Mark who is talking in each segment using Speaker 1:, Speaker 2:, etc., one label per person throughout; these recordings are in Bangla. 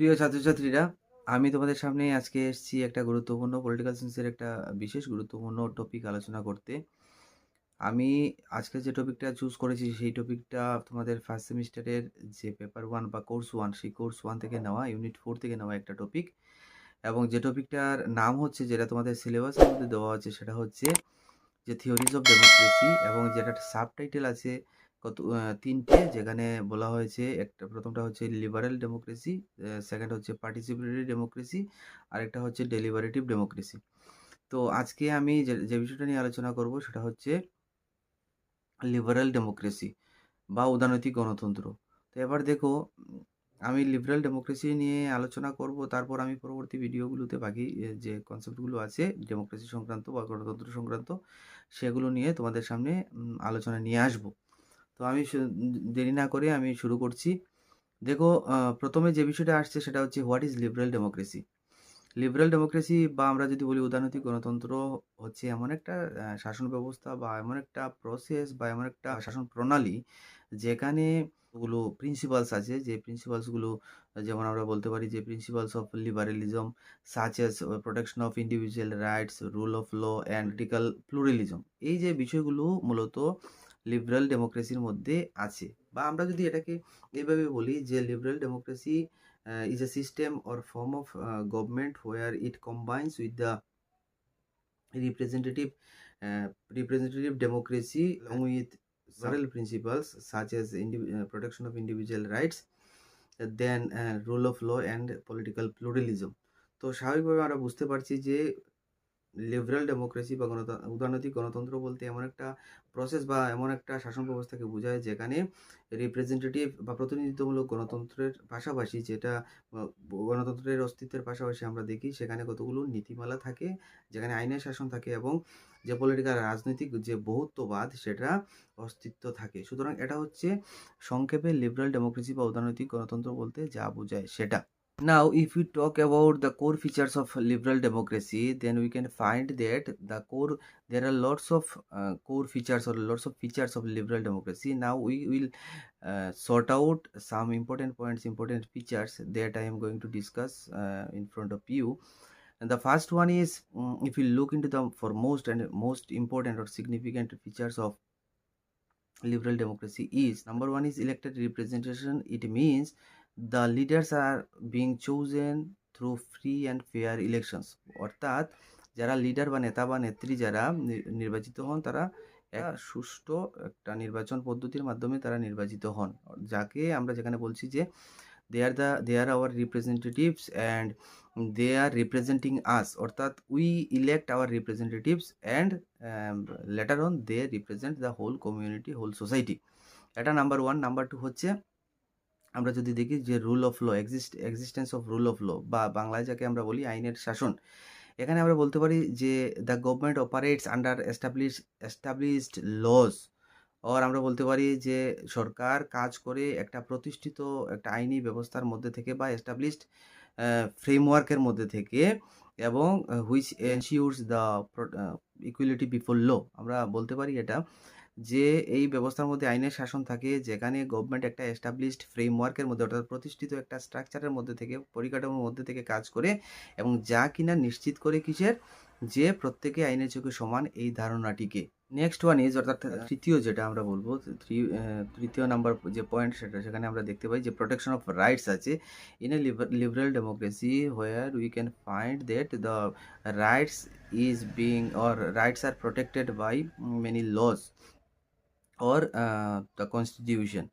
Speaker 1: প্রিয় ছাত্রছাত্রীরা, আমি তোমাদের সামনে আজকে এসেছি একটা গুরুত্বপূর্ণ পলিটিক্যাল সায়েন্সের একটা বিশেষ গুরুত্বপূর্ণ টপিক আলোচনা করতে। আমি আজকে যে টপিকটা চুজ করেছি, সেই টপিকটা তোমাদের ফার্স্ট সেমিস্টারের যে পেপার ওয়ান বা কোর্স ওয়ান সেই কোর্স ওয়ান থেকে নেওয়া ইউনিট ফোর থেকে নেওয়া একটা টপিক এবং যে টপিকটার নাম হচ্ছে, যেটা তোমাদের সিলেবাসের মধ্যে দেওয়া আছে সেটা হচ্ছে যে থিওরিজ অফ ডেমোক্রেসি এবং যেটা সাবটাইটেল আছে কত তিনটে যেখানে বলা হয়েছে একটা প্রথমটা হচ্ছে লিবারেল ডেমোক্রেসি সেকেন্ড হচ্ছে পার্টিসিপেটরি ডেমোক্রেসি আর একটা হচ্ছে ডেলিভারেটিভ ডেমোক্রেসি তো আজকে আমি যে বিষয়টা নিয়ে আলোচনা করব সেটা হচ্ছে লিবারেল ডেমোক্রেসি বা উদারনৈতিক গণতন্ত্র। তো এবার দেখো, আমি লিবারেল ডেমোক্রেসি নিয়ে আলোচনা করব, তারপর আমি পরবর্তী ভিডিওগুলোতে বাকি যে কনসেপ্টগুলো আছে ডেমোক্রেসি সংক্রান্ত বা গণতন্ত্র সংক্রান্ত, সেগুলো নিয়ে তোমাদের সামনে আলোচনা নিয়ে আসব। তো আমি দেরি না করে আমি শুরু করছি। দেখো প্রথমে যে বিষয়টা আসছে সেটা হচ্ছে what is liberal democracy liberal democracy বা আমরা যদি বলি উদারনৈতিক গণতন্ত্র হচ্ছে এমন একটা শাসন ব্যবস্থা বা এমন একটা প্রসেস বা এমন একটা শাসন প্রণালী যেখানে গুলো প্রিন্সিপালস আছে, যে প্রিন্সিপালসগুলো যেমন আমরা বলতে পারি যে principles of liberalism such as protection of individual rights rule of law and political pluralism এই যে বিষয়গুলো মূলত লিবারেল ডেমোক্রেসির মধ্যে আছে। বা আমরা যদি এটাকে এভাবে বলি যে liberal democracy is a system or form of government where it combines with the representative representative democracy long with several principles such as protection of individual rights then rule of law and political pluralism তো স্বাভাবিকভাবে আমরা বুঝতে পারছি যে লিবারেল ডেমোক্রেসি বা উদারনৈতিক গণতন্ত্র বলতে এমন একটা প্রসেস বা এমন একটা শাসন ব্যবস্থাকে বোঝায় যেখানে রিপ্রেজেন্টেটিভ বা প্রতিনিধিত্বমূলক গণতন্ত্রের পাশাপাশি যেটা গণতন্ত্রের অস্তিত্বের পাশাপাশি আমরা দেখি সেখানে কতগুলো নীতিমালা থাকে, যেখানে আইনের শাসন থাকে এবং যে পলিটিক্যাল রাজনৈতিক যে বহুত্ববাদ সেটা অস্তিত্ব থাকে। সুতরাং এটা হচ্ছে সংক্ষেপে লিবারেল ডেমোক্রেসি বা উদারনৈতিক গণতন্ত্র বলতে যা বোঝায় সেটা। Now, if we talk about the core features of liberal democracy, then we can find that the core there are lots of uh, core features or lots of features of liberal democracy. Now, we will uh, sort out some important points, important features that I am going to discuss uh, in front of you. And the first one is mm, if you look into the foremost and most important or significant features of liberal democracy is number one is elected representation. It means the leaders are being chosen through free and fair elections অর্থাৎ, যারা লিডার বা নেতা বা নেত্রী যারা নির্বাচিত হন, তারা এক সুষ্ঠু একটা নির্বাচন পদ্ধতির মাধ্যমে তারা নির্বাচিত হন। যাকে আমরা যেখানে বলছি যে they are the they are our representatives and they are representing us অর্থাৎ we elect our representatives and later on they represent the whole community whole society এটা নাম্বার ওয়ান নাম্বার টু হচ্ছে আমরা যদি দেখি যে rule of law exist existence of rule of law বা বাংলায় যাকে আমরা বলি আইনের শাসন, এখানে আমরা বলতে পারি যে the government operates under establish established laws or আমরা বলতে পারি যে সরকার কাজ করে একটা প্রতিষ্ঠিত একটা আইনি ব্যবস্থার মধ্যে থেকে বা এস্টাবলিশড ফ্রেমওয়ার্কের মধ্যে থেকে এবং which ensures the equality before law আমরা বলতে পারি এটা। যে এই ব্যবস্থার মধ্যে আইনের শাসন থাকে যেখানে গভর্নমেন্ট একটা এস্টাবলিশড ফ্রেমওয়ার্কের মধ্যে অর্থাৎ প্রতিষ্ঠিত একটা স্ট্রাকচারের মধ্যে থেকে পরিকাঠামোর মধ্যে থেকে কাজ করে এবং যা কিনা নিশ্চিত করে কিসের? যে প্রত্যেকে আইনের চোখে সমান এই ধারণাটিকে। নেক্সট ওয়ান ইজ অর্থাৎ তৃতীয় যেটা আমরা বলব থ্রি- তৃতীয় নাম্বার যে পয়েন্ট সেটা সেখানে আমরা দেখতে পাই যে প্রোটেকশন অফ রাইটস আছে। In a liberal democracy where we can find that the rights is being or rights are protected by many laws or the constitution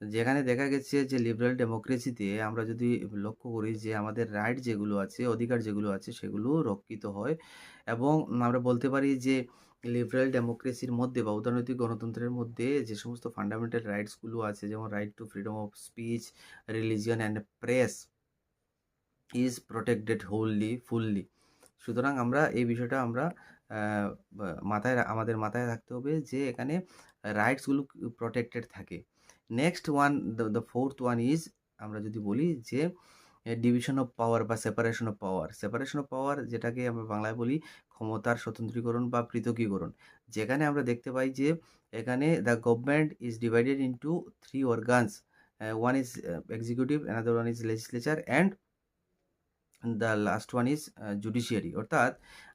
Speaker 1: যেখানে দেখা গেছে যে লিবারেল ডেমোক্রেসিতে আমরা যদি লক্ষ্য করি যে আমাদের রাইট যেগুলো আছে, অধিকার যেগুলো আছে, সেগুলো রক্ষিত হয় এবং আমরা বলতে পারি যে লিবারেল ডেমোক্রেসির মধ্যে বা উদারনৈতিক গণতন্ত্রের মধ্যে যে সমস্ত ফান্ডামেন্টাল রাইটসগুলো আছে, যেমন right to freedom of speech religion and press is protected wholly fully সুতরাং আমরা এই বিষয়টা আমরা মাথায়, আমাদের মাথায় রাখতে হবে যে এখানে রাইটসগুলো প্রোটেক্টেড থাকে। Next one the fourth one is আমরা যদি বলি যে ডিভিশন অফ পাওয়ার বা separation of power separation of power যেটাকে আমরা বাংলায় বলি ক্ষমতার স্বতন্ত্রীকরণ বা পৃথকীকরণ। যেখানে আমরা দেখতে পাই যে, এখানে the government is divided into three organs one is executive another one is legislature and the last one is judiciary অর্থাৎ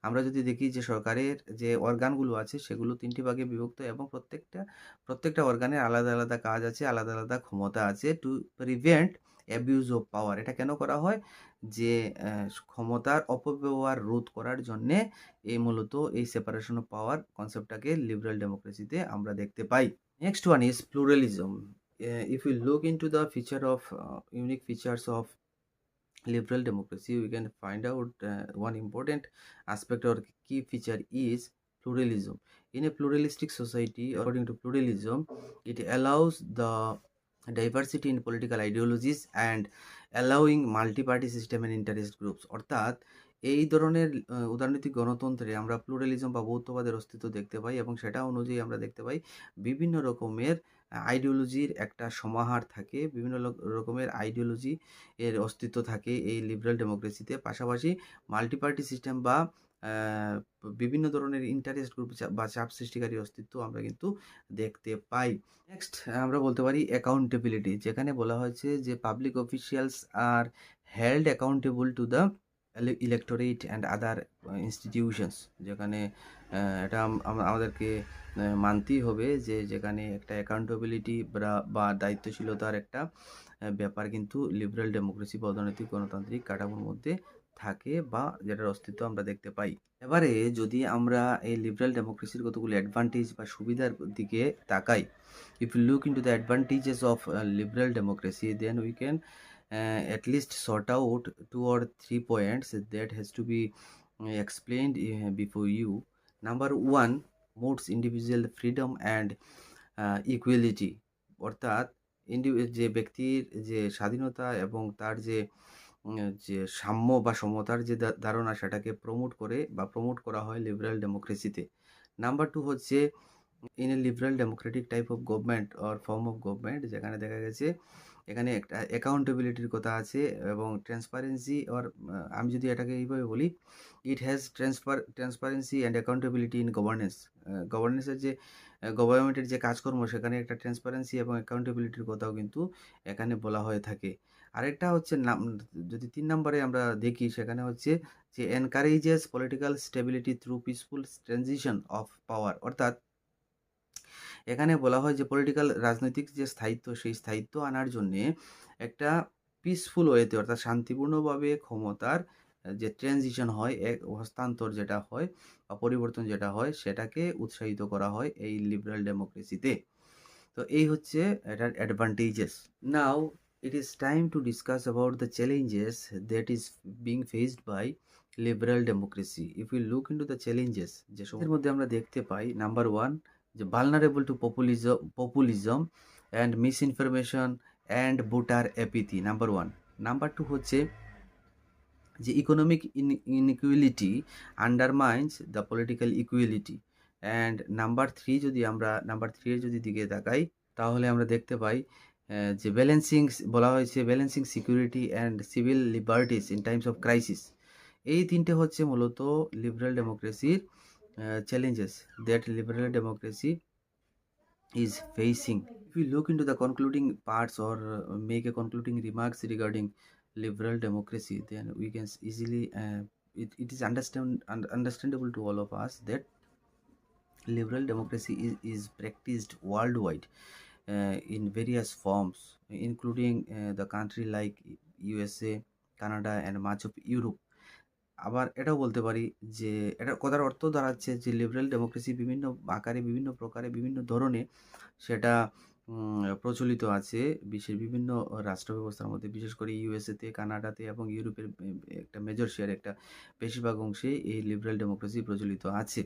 Speaker 1: আমরা যদি দেখি যে সরকারের যে অর্গানগুলো আছে, সেগুলো তিনটি ভাগে বিভক্ত এবং প্রত্যেকটা প্রত্যেকটা অর্গানের আলাদা আলাদা কাজ আছে, আলাদা আলাদা ক্ষমতা আছে to prevent abuse of power এটা কেন করা হয়? যে ক্ষমতার অপব্যবহার রোধ করার জন্যে এই মূলত এই সেপারেশন অফ পাওয়ার কনসেপ্টটাকে লিবারাল ডেমোক্রেসিতে আমরা দেখতে পাই। Next one is pluralism if you look into the feature of unique features of liberal democracy we can find out uh, one important aspect or key feature is pluralism in a pluralistic society according to pluralism it allows the diversity in political ideologies and allowing multi-party system and interest groups অর্থাৎ এই ধরনের আহ, উদারনৈতিক গণতন্ত্রে আমরা প্লুরালিজম বা বৌদ্ধবাদের অস্তিত্ব দেখতে পাই এবং সেটা অনুযায়ী আমরা দেখতে পাই বিভিন্ন রকমের আইডিওলজির একটা সমাহার থাকে, বিভিন্ন রকমের আইডিওলজি এর অস্তিত্ব থাকে এই লিবারাল ডেমোক্রেসিতে পাশাপাশি মাল্টিপার্টি সিস্টেম বা বিভিন্ন ধরনের ইন্টারেস্ট গ্রুপ বা চাপ সৃষ্টিকারী অস্তিত্ব আমরা কিন্তু দেখতে পাই। নেক্সট আমরা বলতে পারি অ্যাকাউন্টেবিলিটি যেখানে বলা হয়েছে যে public officials are held accountable to the electorate and other institutions যেখানে এটা আম- আম- আমাদেরকে মানতেই হবে যে যেখানে একটা অ্যাকাউন্টেবিলিটি বা দায়িত্বশীলতার একটা ব্যাপার কিন্তু লিবারাল ডেমোক্রেসি বা অর্থনৈতিক গণতান্ত্রিক কাঠামোর মধ্যে থাকে বা যেটার অস্তিত্ব আমরা দেখতে পাই। এবারে যদি আমরা এই লিবারাল ডেমোক্রেসির কতগুলো অ্যাডভান্টেজ বা সুবিধার দিকে তাকাই if you look into the advantages of liberal democracy then we can at least sort out two or three points that has to be uh, explained uh, before you. Number one promotes individual freedom and uh, equality. অর্থাৎ যে ব্যক্তির যে স্বাধীনতা এবং তার যে যে সাম্য বা সমতার যে ধারণা সেটাকে প্রমোট করে বা প্রমোট করা হয় লিবারাল ডেমোক্রেসিতে নাম্বার টু হচ্ছে in a liberal democratic type of government or form of government যেখানে দেখা গেছে এখানে একটা অ্যাকাউন্টেবিলিটির কথা আছে এবং ট্রান্সপারেন্সি অর আমি যদি এটাকে এইভাবে বলি it has transpar transparency and accountability in governance গভর্নেন্সের যে গভর্নমেন্টের যে কাজকর্ম, সেখানে একটা ট্রান্সপারেন্সি এবং অ্যাকাউন্টেবিলিটির কথাও কিন্তু এখানে বলা হয়ে থাকে। আরেকটা হচ্ছে নাম, যদি তিন নম্বরে আমরা দেখি, সেখানে হচ্ছে যে encourages political stability through peaceful transition of power অর্থাৎ এখানে বলা হয় যে পলিটিক্যাল রাজনৈতিক যে স্থায়িত্ব, সেই স্থায়িত্ব আনার জন্যে একটা পিসফুল ওয়েতে অর্থাৎ শান্তিপূর্ণভাবে ক্ষমতার যে ট্রানজিশন হয়, এক হস্তান্তর যেটা হয় বা পরিবর্তন যেটা হয়, সেটাকে উৎসাহিত করা হয় এই লিবারাল ডেমোক্রেসিতে তো। এই হচ্ছে এটার advantages now it is time to discuss about the challenges that is being faced by liberal democracy if you look into the challenges যে সময়ের মধ্যে আমরা দেখতে পাই নাম্বার ওয়ান যে vulnerable to populism populism and misinformation and voter apathy number one number two হচ্ছে যে economic inequality undermines the political equality and number three যদি আমরা নাম্বার থ্রি যদি দিকে তাকাই, তাহলে আমরা দেখতে পাই যে ব্যালেন্সিং বলা হয়েছে balancing security and civil liberties in times of crisis এই তিনটে হচ্ছে মূলত লিবারাল ডেমোক্রেসির Uh, challenges that liberal democracy is facing. If we look into the concluding parts or uh, make a concluding remarks regarding liberal democracy, then we can easily uh, it, it is understand un understandable to all of us that liberal democracy is, is practiced worldwide uh, in various forms, including uh, the country like USA, Canada, and much of Europe আবার এটাও বলতে পারি যে, এটা কথার অর্থ দাঁড়াচ্ছে যে লিবারেল ডেমোক্রেসি বিভিন্ন আকারে, বিভিন্ন প্রকারে, বিভিন্ন ধরনে সেটা প্রচলিত আছে। বিশ্বের বিভিন্ন রাষ্ট্র ব্যবস্থার মধ্যে, বিশেষ করে ইউএসএতে কানাডাতে এবং ইউরোপের একটা মেজর শেয়ার একটা বেশিরভাগ অংশে এই লিবারেল ডেমোক্রেসি প্রচলিত আছে।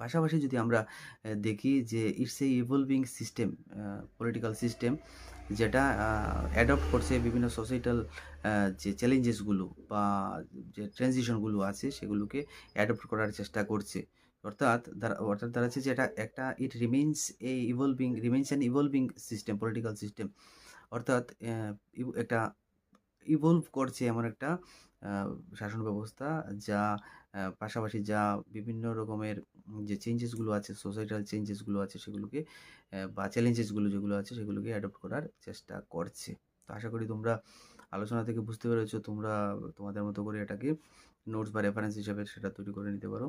Speaker 1: পাশাপাশি যদি আমরা দেখি যে it's a evolving system political system যেটা অ্যাডপ্ট করছে বিভিন্ন সোসাইটাল যে চ্যালেঞ্জেসগুলো বা যে ট্রানজিশনগুলো আছে সেগুলোকে অ্যাডপ্ট করার চেষ্টা করছে। অর্থাৎ অর্থাৎ হচ্ছে যে এটা একটা it remains a evolving remains an evolving system political system অর্থাৎ একটা ইভলভ করছে এমন একটা শাসন ব্যবস্থা যা পাশাপাশি যা বিভিন্ন রকমের যে চেঞ্জেসগুলো আছে সোসাইটাল চেঞ্জেসগুলো আছে সেগুলোকে বা চ্যালেঞ্জেসগুলো যেগুলো আছে সেগুলোকে অ্যাডপ্ট করার চেষ্টা করছে। তো আশা করি তোমরা আলোচনা থেকে বুঝতে পেরেছ, তোমরা তোমাদের মতো করে এটাকে নোটস বা রেফারেন্স হিসাবে সেটা তৈরি করে নিতে পারো।